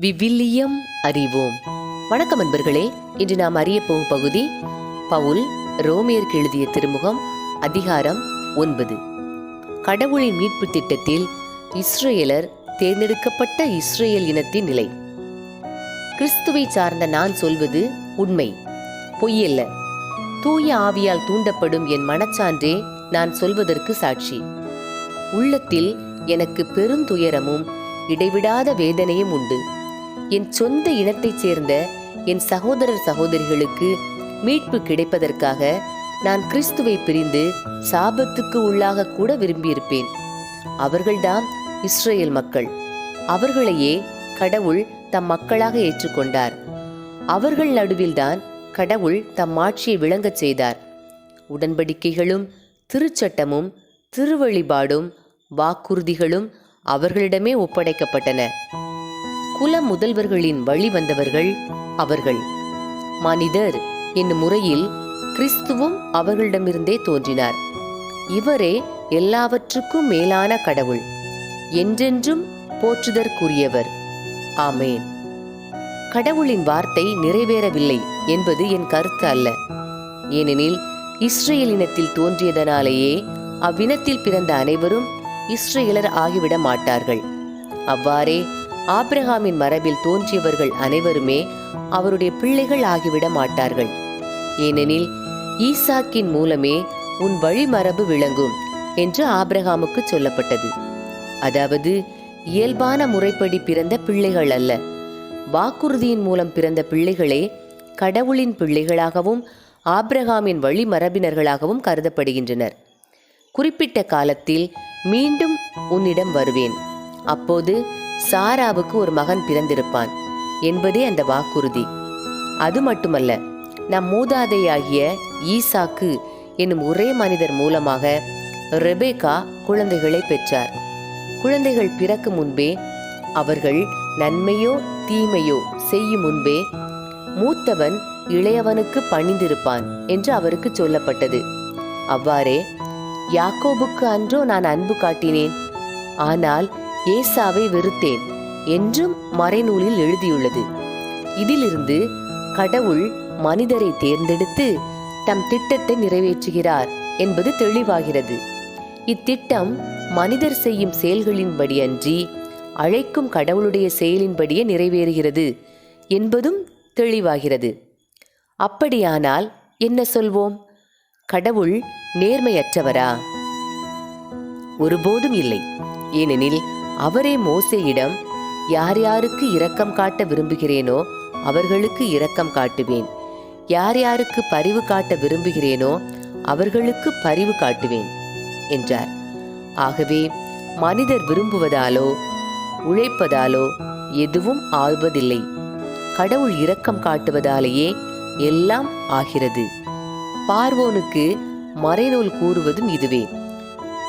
விவிலியம் அறிவோம். வணக்கம் அன்பர்களே இன்று நாம் அறிய போகும் பகுதி பவுல் ரோமியருக்கு எழுதிய திருமுகம் அதிகாரம் ஒன்பது. கடவுளின் மீட்பு திட்டத்தில் இஸ்ரேலர் தேர்ந்தெடுக்கப்பட்ட இஸ்ரேல் இனத்தின் நிலை. கிறிஸ்துவை சார்ந்த நான் சொல்வது உண்மை பொய்யல்ல. தூய ஆவியால் தூண்டப்படும் என் மனச்சான்றே நான் சொல்வதற்கு சாட்சி. உள்ளத்தில் எனக்கு பெருந்துயரமும் இடைவிடாத வேதனையும் உண்டு. என் சொந்த இனத்தைச் சேர்ந்த என் சகோதரர் சகோதரிகளுக்கு மீட்பு கிடைப்பதற்காக நான் கிறிஸ்துவை பிரிந்து சாபத்துக்கு உள்ளாக கூட விரும்பியிருப்பேன். அவர்கள்தான் இஸ்ரேல் மக்கள். அவர்களையே கடவுள் தம் மக்களாக ஏற்றுக்கொண்டார். அவர்கள் நடுவில்தான் கடவுள் தம் ஆட்சியை விளங்கச் செய்தார். உடன்படிக்கைகளும் திருச்சட்டமும் திருவழிபாடும் வாக்குறுதிகளும் அவர்களிடமே ஒப்படைக்கப்பட்டன. குல முதல்வர்களின் வழி வந்தவர்கள் அவர்கள். மனிதர் என்னும் முறையில் கிறிஸ்துவும் அவர்களிடமிருந்தே தோன்றினார். இவரே எல்லாவற்றுக்கும் மேலான கடவுள். என்றென்றும் போற்றுதற்குரியவர். ஆமேன். கடவுளின் வார்த்தை நிறைவேறவில்லை என்பது என் கருத்து அல்ல. ஏனெனில் இஸ்ரேல் இனத்தில் தோன்றியதனாலேயே அவ்வினத்தில் பிறந்த அனைவரும் இஸ்ரேலர் ஆகிவிட மாட்டார்கள். அவ்வாறே ஆப்ரஹாமின் மரபில் தோன்றியவர்கள் அனைவருமே அவருடைய பிள்ளைகள் ஆகிவிட மாட்டார்கள். ஏனெனில் ஈசாக்கின் மூலமே உன் வழிமரபு விளங்கும் என்று ஆப்ரஹாமுக்கு சொல்லப்பட்டது. அதாவது இயல்பான முறைப்படி பிறந்த பிள்ளைகள் அல்ல. வாக்குறுதியின் மூலம் பிறந்த பிள்ளைகளே கடவுளின் பிள்ளைகளாகவும் ஆப்ரஹாமின் வழிமரபினர்களாகவும் கருதப்படுகின்றனர். குறிப்பிட்ட காலத்தில் மீண்டும் உன்னிடம் வருவேன். அப்போது சாராவுக்கு ஒரு மகன் பிறந்திருப்பான் என்பதே அந்த வாக்குறுதி. அது மட்டுமல்ல நம் மூதாதையாகிய ஈசாக்கு என்னும் ஒரே மனிதர் மூலமாக ரெபேகா குழந்தைகளை பெற்றார். குழந்தைகள் பிறக்கும் முன்பே அவர்கள் நன்மையோ தீமையோ செய்யும் முன்பே மூத்தவன் இளையவனுக்கு பணிந்திருப்பான் என்று அவருக்கு சொல்லப்பட்டது. அவ்வாறே யாக்கோபுக்கு அன்றோ நான் அன்பு காட்டினேன். ஆனால் ஏசாவை வெறுத்தேன் என்றும் மறைநூலில் எழுதியுள்ளது. இதிலிருந்து கடவுள் மனிதரை தேர்ந்தெடுத்து தம் திட்டத்தை நிறைவேற்றுகிறார் என்பது தெளிவாகிறது. இத்திட்டம் மனிதர் செய்யும் செயல்களின்படி அன்றி அழைக்கும் கடவுளுடைய செயலின்படியே நிறைவேறுகிறது என்பதும் தெளிவாகிறது. அப்படியானால் என்ன சொல்வோம்? கடவுள் நேர்மையற்றவரா? ஒருபோதும் இல்லை. ஏனெனில் அவரே மோசையிடம் யார் யாருக்கு இரக்கம் காட்ட விரும்புகிறேனோ அவர்களுக்கு இரக்கம் காட்டுவேன். யார் யாருக்கு பரிவு காட்ட விரும்புகிறேனோ அவர்களுக்கு பரிவு காட்டுவேன் என்றார். ஆகவே மனிதர் விரும்புவதாலோ உழைப்பதாலோ எதுவும் ஆழ்வதில்லை கடவுள் இரக்கம் காட்டுவதாலேயே எல்லாம் ஆகிறது. பார்வோனுக்கு மறைநூல் கூறுவதும் இதுவே.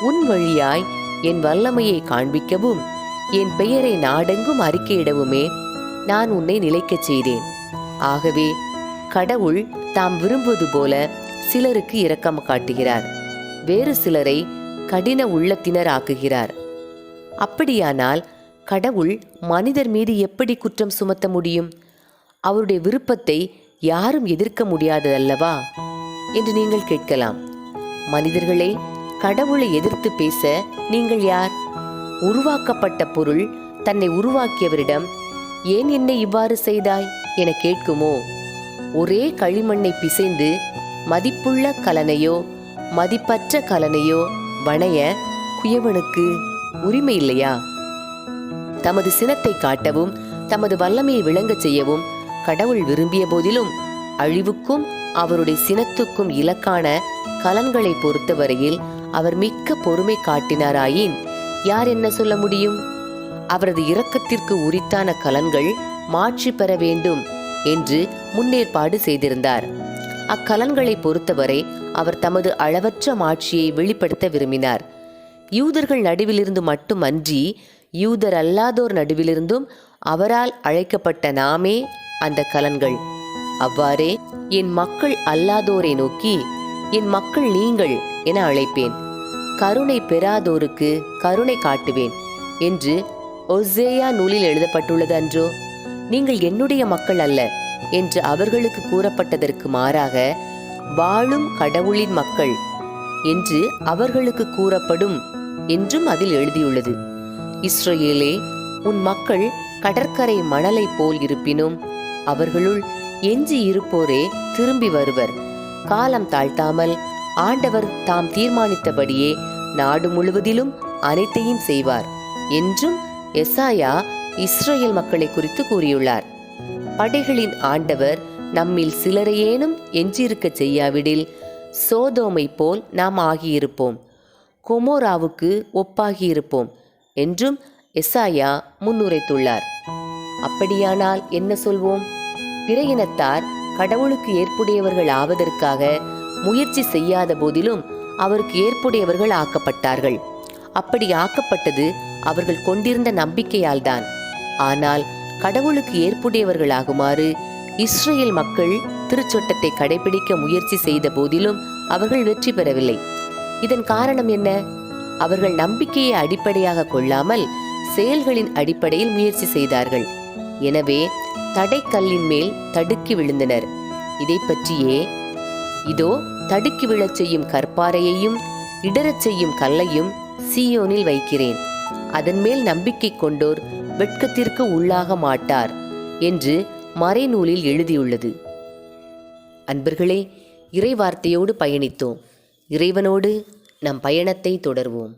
உன் வழியாய் என் வல்லமையை காண்பிக்கவும் என் பெயரை நாடெங்கும் அறிக்கையிடவுமே நான் உன்னை நிலைக்கச் செய்தேன். ஆகவே கடவுள் தாம் விரும்புவது போல சிலருக்கு இரக்கம் காட்டுகிறார். வேறு சிலரை கடின உள்ளத்தினர் ஆக்குகிறார். அப்படியானால் கடவுள் மனிதர் மீது எப்படி குற்றம் சுமத்த முடியும்? அவருடைய விருப்பத்தை யாரும் எதிர்க்க முடியாததல்லவா? என்று நீங்கள் கேட்கலாம். மனிதர்களே கடவுளை எதிர்த்து பேச நீங்கள் யார்? உருவாக்கப்பட்ட பொருள் தன்னை உருவாக்கியவரிடம் ஏன் என்னை இவ்வாறு செய்தாய்? என கேட்குமோ? ஒரே களிமண்ணை பிசைந்து மதிப்புள்ள கலனையோ மதிப்பற்ற கலனையோ வணைய குயவனுக்கு உரிமை இல்லையா? தமது சினத்தை காட்டவும் தமது வல்லமையை விளங்கச் செய்யவும் கடவுள் விரும்பிய போதிலும் அழிவுக்கும் அவருடைய சினத்துக்கும் இலக்கான கலன்களை பொறுத்தவரையில் அவர் மிக்க பொறுமை காட்டினாராயின் யார் என்ன சொல்ல முடியும்? அவரது இரக்கத்திற்கு உரித்தான கலன்கள் மாற்றி பெற வேண்டும் என்று முன்னேற்பாடு செய்திருந்தார். அக்கலன்களை பொறுத்தவரை அவர் தமது அளவற்ற மாட்சியை வெளிப்படுத்த விரும்பினார். யூதர்கள் நடுவிலிருந்து மட்டுமன்றி யூதர் அல்லாதோர் நடுவிலிருந்தும் அவரால் அழைக்கப்பட்ட நாமே அந்த கலன்கள். அவ்வாறே என் மக்கள் அல்லாதோரை நோக்கி என் மக்கள் நீங்கள் என அழைப்பேன். கருணை பெறாதோருக்கு கருணை காட்டுவேன் என்று ஒசேயா நூலில் எழுதப்பட்டுள்ளது அன்றோ. நீங்கள் என்னுடைய மக்கள் அல்ல என்று அவர்களுக்கு கூறப்பட்டதற்கு மாறாக வாழும் கடவுளின் மக்கள் என்று அவர்களுக்கு கூறப்படும் என்றும் அதில் எழுதியுள்ளது. இஸ்ரேலே உன் மக்கள் கடற்கரை மணலை போல் இருப்பினும் அவர்களுள் எஞ்சி இருப்போரே திரும்பி வருவர். காலம் தாழ்த்தாமல் ஆண்டவர் தாம் தீர்மானித்தபடியே நாடு முழுவதிலும் அனைத்தையும் செய்வார் என்றும் எசாயா இஸ்ரேல் மக்களை குறித்து கூறியுள்ளார். படைகளின் ஆண்டவர் நம்மில் சிலரையேனும் எஞ்சியிருக்கச் செய்யாவிடில் சோதோமை போல் நாம் ஆகியிருப்போம். கொமோராவுக்கு ஒப்பாகியிருப்போம் என்றும் எசாயா முன்னுரைத்துள்ளார். அப்படியானால் என்ன சொல்வோம்? பிற இனத்தார் கடவுளுக்கு ஏற்புடையவர்கள் ஆவதற்காக முயற்சி செய்யாத போதிலும் அவருக்கு ஏற்புடையவர்கள் ஆக்கப்பட்டார்கள். அப்படி ஆக்கப்பட்டது அவர்கள் கொண்டிருந்த நம்பிக்கையால்தான். ஆனால் கடவுளுக்கு ஏற்புடையவர்களாகுமாறு இஸ்ரேல் மக்கள் திருச்சொட்டத்தை கடைபிடிக்க முயற்சி செய்த போதிலும் அவர்கள் வெற்றி பெறவில்லை. இதன் காரணம் என்ன? அவர்கள் நம்பிக்கையை அடிப்படையாக கொள்ளாமல் செயல்களின் அடிப்படையில் முயற்சி செய்தார்கள். எனவே தடைக்கல்லின் மேல் தடுக்கி விழுந்தனர். இதை பற்றியே இதோ தடுக்கி விழச் செய்யும் கற்பாறையையும் இடறச் செய்யும் கல்லையும் சீயோனில் வைக்கிறேன். அதன் மேல் நம்பிக்கை கொண்டோர் வெட்கத்திற்கு உள்ளாக மாட்டார் என்று மறைநூலில் எழுதியுள்ளது. அன்பர்களே இறைவார்த்தையோடு பயணித்தோம். இறைவனோடு நம் பயணத்தை தொடர்வோம்.